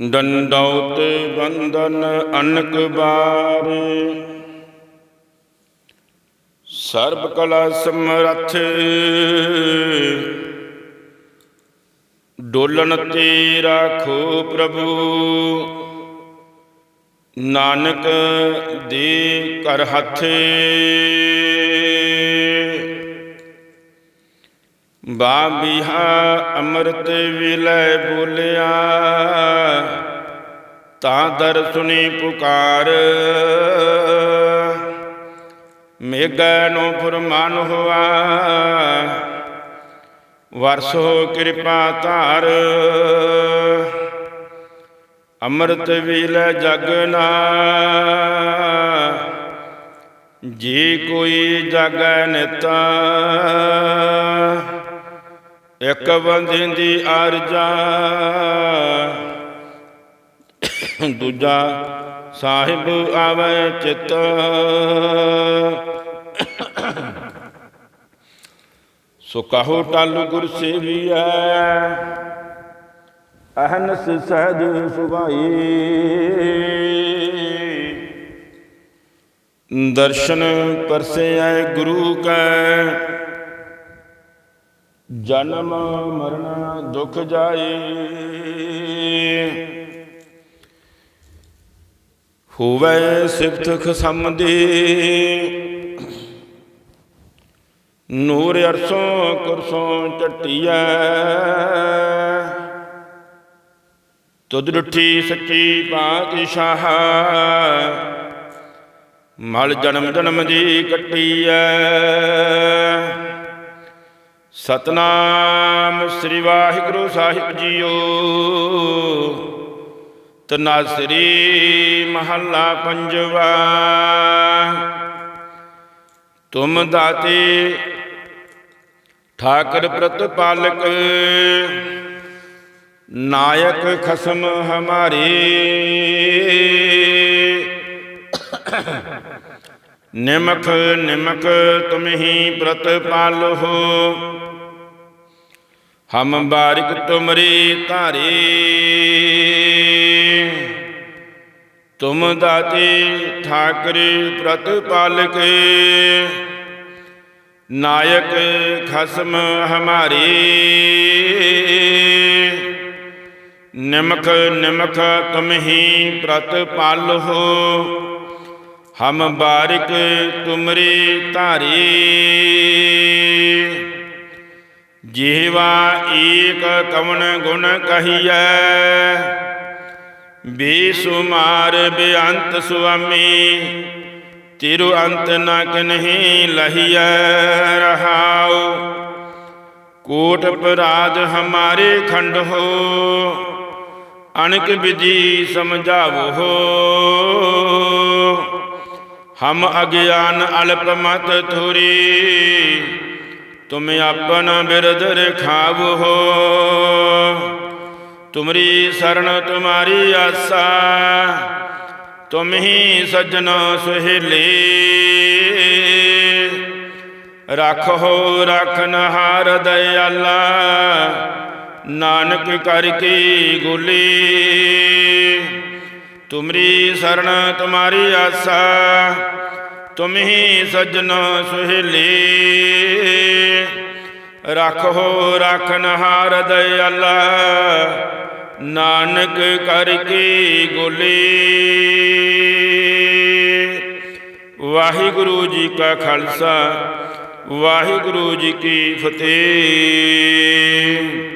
ਡੰਡੌਤ ਬੰਦਨ ਅਨਕ ਬਾਰ। ਸਰਬ ਕਲਾ ਸਮਰੱਥ ਡੋਲਣ ਤੇ ਰਾਖੋ ਪ੍ਰਭੂ। ਨਾਨਕ ਦੇ ਕਰ ਹੱਥ। ਬਾਬਿਹਾ ਅੰਮ੍ਰਿਤ ਵਿਲੈ ਬੋਲਿਆ, ਤਾਂ ਦਰ ਸੁਣੀ ਪੁਕਾਰ। ਮੇਘੈ ਨੂੰ ਫਰਮਾਨ ਹੋਆ, ਵਰਸੋ ਕਿਰਪਾ ਧਾਰ। ਅੰਮ੍ਰਿਤ ਵਿਲੈ ਜਗਨਾ ਜੇ ਕੋਈ ਜਾਗੈ ਨਿਤਾ। ਇਕ ਬੰਦੀ ਅਰਜਾ ਦੂਜਾ, ਸਾਹਿਬ ਆਵੇ ਚਿਤ। ਸੋ ਕਹੋ ਟਲ ਗੁਰ ਸੇਵੀਐ, ਅਹਨਸ ਸਹਿਜ ਸੁਭਾਈ। ਦਰਸ਼ਨ ਪਰਸੇ ਆਏ ਗੁਰੂ ਕੈ ਜਨਮ ਮਰਨ ਦੁਖ ਜਾਏ। ਹੋਵੇ ਸਿਫਤ ਖਸਮ ਦੀ ਨੂਰ ਅਰਸੋਂ ਕੁਰਸੋਂ ਟਟਿਐ ਤੁਧ ਡੁੱਠੀ ਸੱਚੀ ਪਾਤਸ਼ਾਹ। ਮਲ ਜਨਮ ਜਨਮ ਦੀ ਕੱਟੀ ਕੱਟੀਐ। ਸਤਨਾਮ ਸ੍ਰੀ ਵਾਹਿਗੁਰੂ ਸਾਹਿਬ ਜੀਓ। ਤਨਾਸਰੀ ਮਹੱਲਾ ਪੰਜਵਾ। ਤੁਮ ਦਾਤੇ ਠਾਕਰ ਪ੍ਰਤਪਾਲਕ, ਨਾਇਕ ਖਸਮ ਹਮਾਰੇ। ਨਿਮਖ ਨਿਮਖ ਤੁਮਹੀ ਪ੍ਰਤਪਾਲ ਹੋ ਹਮ ਬਾਰਿਕ ਤੁਮਰੀ ਧਾਰੇ। ਤੁਮ ਦਾਤੇ ਠਾਕਰ ਪ੍ਰਤਪਾਲਕ। ਨਾਇਕ ਖਸਮ ਹਮਾਰੇ। ਨਿਮਖ ਨਿਮਖ ਤੁਮਹੀ ਪ੍ਰਤਪਾਲ ਹੋ ਹਮ ਬਾਰਿਕ ਤੁਮਰੀ ਧਾਰੀ। ਜਿਹਵਾ ਏਕ ਕਵਣ ਗੁਣ ਕਹੀਐ। ਬੇਸੁਮਾਰ ਬੇਅੰਤ ਸੁਆਮੀ, ਤਿਰੁ ਅੰਤ ਨ ਕਨਹੀ ਲਹੀਐ ਰਹਾਉ। ਕੋਟ ਅਪਰਾਧ ਹਮਾਰੇ ਖੰਡ ਹੋ ਅਨਕ ਵਿਧੀ ਸਮਝਾਵੋ ਹੋ। ਹਮ ਅਗਿਆਨ ਅਲਪ ਮਤ ਥੁਰੀ ਤੁਮ ਆਪਨ ਬਿਰਧ ਰਖਾਵੋ ਹੋ। ਤੁਮਰੀ ਸਰਣ ਤੁਮਾਰੀ ਆਸਾ, ਤੁਮ ਹੀ ਸਜਣ ਸੁਹੇਲੇ। ਰੱਖੋ ਰਖਨ ਹਾਰ ਦਇਆਲਾ, ਨਾਨਕ ਕਰ ਕੀ ਗੁਲੀ। ਤੁਮਰੀ ਸਰਨ ਤੁਮਾਰੀ ਆਸਾ, ਤੁਮ ਹੀ ਸਜਣ ਸੁਹੇਲੇ। ਰੱਖੋ ਰਖਨ ਹਾਰ ਦਇਆਲਾ, ਨਾਨਕ ਕਰ ਕੀ ਗੁਲੀ। ਵਾਹਿਗੁਰੂ ਜੀ ਕਾ ਖਾਲਸਾ, ਵਾਹਿਗੁਰੂ ਜੀ ਕੀ ਫਤਿਹ।